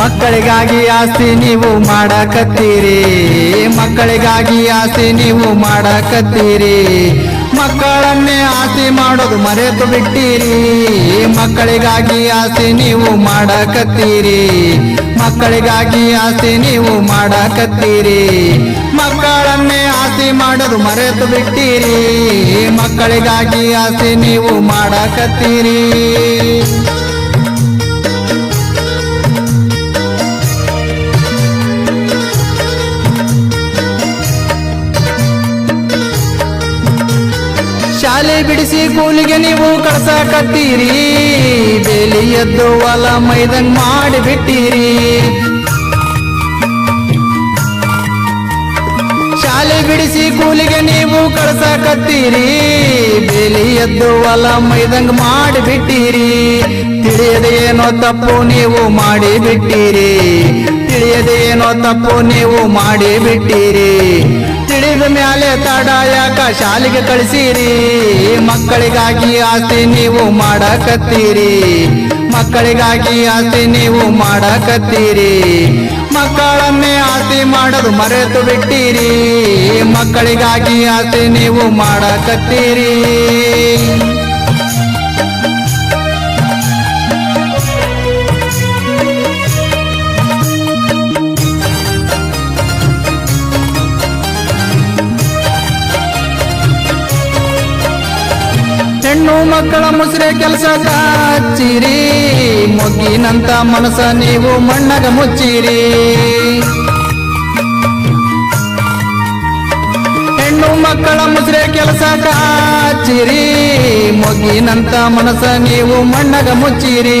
ಮಕ್ಕಳಿಗಾಗಿ ಆಸ್ತಿ ನೀವು ಮಾಡಕತ್ತೀರಿ. ಮಕ್ಕಳಿಗಾಗಿ ಆಸ್ತಿ ನೀವು ಮಾಡಕತ್ತೀರಿ. ಮಕ್ಕಳನ್ನೇ ಆಸ್ತಿ ಮಾಡೋದು ಮರೆತು ಬಿಟ್ಟಿರಿ. ಮಕ್ಕಳಿಗಾಗಿ ಆಸ್ತಿ ನೀವು ಮಾಡಕತ್ತೀರಿ. ಮಕ್ಕಳಿಗಾಗಿ ಆಸ್ತಿ ನೀವು ಮಾಡಕತ್ತೀರಿ. ಮಕ್ಕಳನ್ನೇ ಆಸ್ತಿ ಮಾಡೋದು ಮರೆತು ಬಿಟ್ಟಿರಿ. ಮಕ್ಕಳಿಗಾಗಿ ಆಸ್ತಿ ನೀವು ಮಾಡಕತ್ತೀರಿ. ಶಾಲೆ ಬಿಡಿಸಿ ಕೂಲಿಗೆ ನೀವು ಕಳ್ಸಾಕತ್ತೀರಿ ಬೇಲಿ ಎದ್ದು ಹೊಲ ಮೈದಂಗ್ ಮಾಡಿಬಿಟ್ಟಿರಿ. ಶಾಲೆ ಬಿಡಿಸಿ ಕೂಲಿಗೆ ನೀವು ಕಳ್ಸಾಕತ್ತೀರಿ ಬೇಲಿ ಎದ್ದು ಹೊಲ ಮೈದಂಗ್ ಮಾಡಿಬಿಟ್ಟಿರಿ. ತಿಳಿಯದೇನೋ ತಪ್ಪು ನೀವು ಮಾಡಿಬಿಟ್ಟಿರಿ. ತಿಳಿಯದೇನೋ ತಪ್ಪು ನೀವು ಮಾಡಿಬಿಟ್ಟಿರಿ. ತಿಳಿದ ಮ್ಯಾಲೆ ತಡಾಯಕ ಯಾಕ ಶಾಲೆಗೆ ಕಳಿಸಿರಿ. ಮಕ್ಕಳಿಗಾಗಿ ಆಸ್ತಿ ನೀವು ಮಾಡಕತ್ತೀರಿ. ಮಕ್ಕಳಿಗಾಗಿ ಆಸ್ತಿ ನೀವು ಮಾಡಕತ್ತೀರಿ. ಮಕ್ಕಳನ್ನೇ ಆಸ್ತಿ ಮಾಡಲು ಮರೆತು ಬಿಟ್ಟಿರಿ. ಮಕ್ಕಳಿಗಾಗಿ ಆಸ್ತಿ ನೀವು ಮಾಡಕತ್ತೀರಿ. ಹೆಣ್ಣು ಮಕ್ಕಳ ಮುಸ್ರೆ ಕೆಲಸ ಹಚ್ಚಿರಿ ಮೊಗ್ಗಿನಂತ ಮನಸ ನೀವು ಮಣ್ಣಗ ಮುಚ್ಚಿರಿ. ಹೆಣ್ಣು ಮಕ್ಕಳ ಮುಸ್ರೆ ಕೆಲಸ ಕಾಚಿರಿ ಮೊಗ್ಗಿನಂತ ಮನಸ ನೀವು ಮಣ್ಣಗ ಮುಚ್ಚಿರಿ.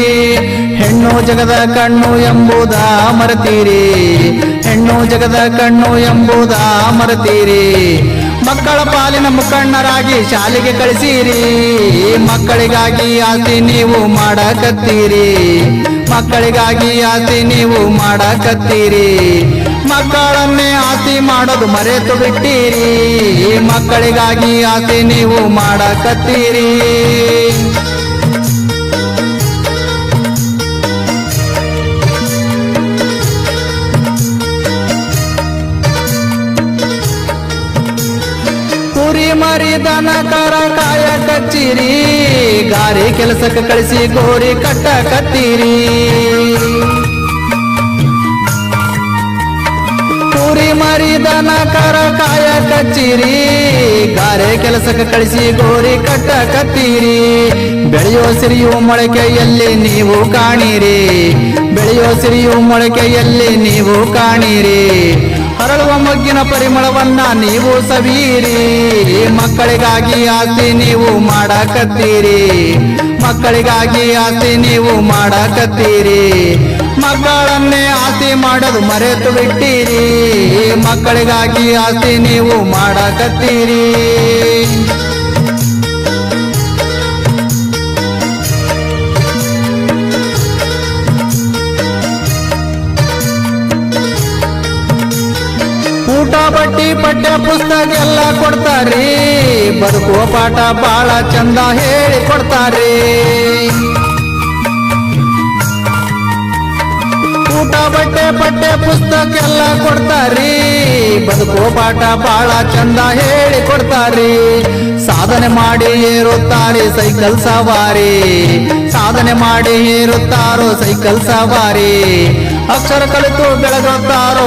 ಹೆಣ್ಣು ಜಗದ ಕಣ್ಣು ಎಂಬುದ ಮರತೀರಿ. ಹೆಣ್ಣು ಜಗದ ಕಣ್ಣು ಎಂಬುದ ಮರೆತೀರಿ. ಮಕ್ಕಳ ಪಾಲಿನ ಮುಖಂಡರಾಗಿ ಶಾಲೆಗೆ ಕಳಿಸಿರಿ. ಮಕ್ಕಳಿಗಾಗಿ ಆಸ್ತಿ ನೀವು ಮಾಡಕತ್ತೀರಿ. ಮಕ್ಕಳಿಗಾಗಿ ಆಸ್ತಿ ನೀವು ಮಾಡಕತ್ತೀರಿ. ಮಕ್ಕಳನ್ನೇ ಆಸ್ತಿ ಮಾಡೋದು ಮರೆತು ಬಿಟ್ಟಿರಿ. ಮಕ್ಕಳಿಗಾಗಿ ಆಸ್ತಿ ನೀವು ಮಾಡಕತ್ತೀರಿ. ಮರಿ ದನ ಕರ ಕಾಯ ಕಚ್ಚಿರಿ, ಗಾರಿ ಕೆಲಸಕ್ಕೆ ಕಳಿಸಿ ಗೋರಿ ಕಟ್ಟ ಕತ್ತೀರಿ. ಕುರಿ ಮರಿ ದನ ಕರ ಕಾಯ ಕಚ್ಚಿರಿ, ಗಾರೆ ಕೆಲಸಕ್ಕೆ ಕಳಿಸಿ ಗೋರಿ ಕಟ್ಟ ಕತ್ತೀರಿ. ಬೆಳೆಯೋ ಸಿರಿಯು ಮೊಳಕೆಯಲ್ಲಿ ನೀವು ಕಾಣಿರಿ, ಬೆಳೆಯೋ ಸಿರಿಯು ಮೊಳಕೆಯಲ್ಲಿ ನೀವು ಕಾಣಿರಿ. ಹರಳುವ ಮೊಗ್ಗಿನ ಪರಿಮಳವನ್ನ ನೀವು ಸವಿಯಿರಿ. ಮಕ್ಕಳಿಗಾಗಿ ಆಸ್ತಿ ನೀವು ಮಾಡಕತ್ತೀರಿ. ಮಕ್ಕಳಿಗಾಗಿ ಆಸ್ತಿ ನೀವು ಮಾಡಕತ್ತೀರಿ. ಮಕ್ಕಳನ್ನೇ ಆಸ್ತಿ ಮಾಡೋದು ಮರೆತು ಬಿಟ್ಟಿರಿ. ಮಕ್ಕಳಿಗಾಗಿ ಆಸ್ತಿ ನೀವು ಮಾಡಕತ್ತೀರಿ. ಬಟ್ಟಿ ಪಠ್ಯ ಪುಸ್ತಕ ಎಲ್ಲ ಕೊಡ್ತಾರಿ ಬದುಕುವ ಪಾಠ ಬಹಳ ಚಂದ ಹೇಳಿ ಕೊಡ್ತಾರೆ ಊಟ, ಬಟ್ಟೆ, ಪಠ್ಯ ಪುಸ್ತಕ ಎಲ್ಲ ಕೊಡ್ತಾರಿ ಬದುಕೋ ಪಾಠ ಬಹಳ ಚಂದ ಹೇಳಿ ಕೊಡ್ತಾರಿ ಸಾಧನೆ ಮಾಡಿ ಏರುತ್ತಾರೆ ಸೈಕಲ್ ಸವಾರಿ. ಸಾಧನೆ ಮಾಡಿ ಏರುತ್ತಾರೋ ಸೈಕಲ್ ಸವಾರಿ. ಅಕ್ಷರ ಕಲಿತು ಬೆಳಗುತ್ತಾರೋ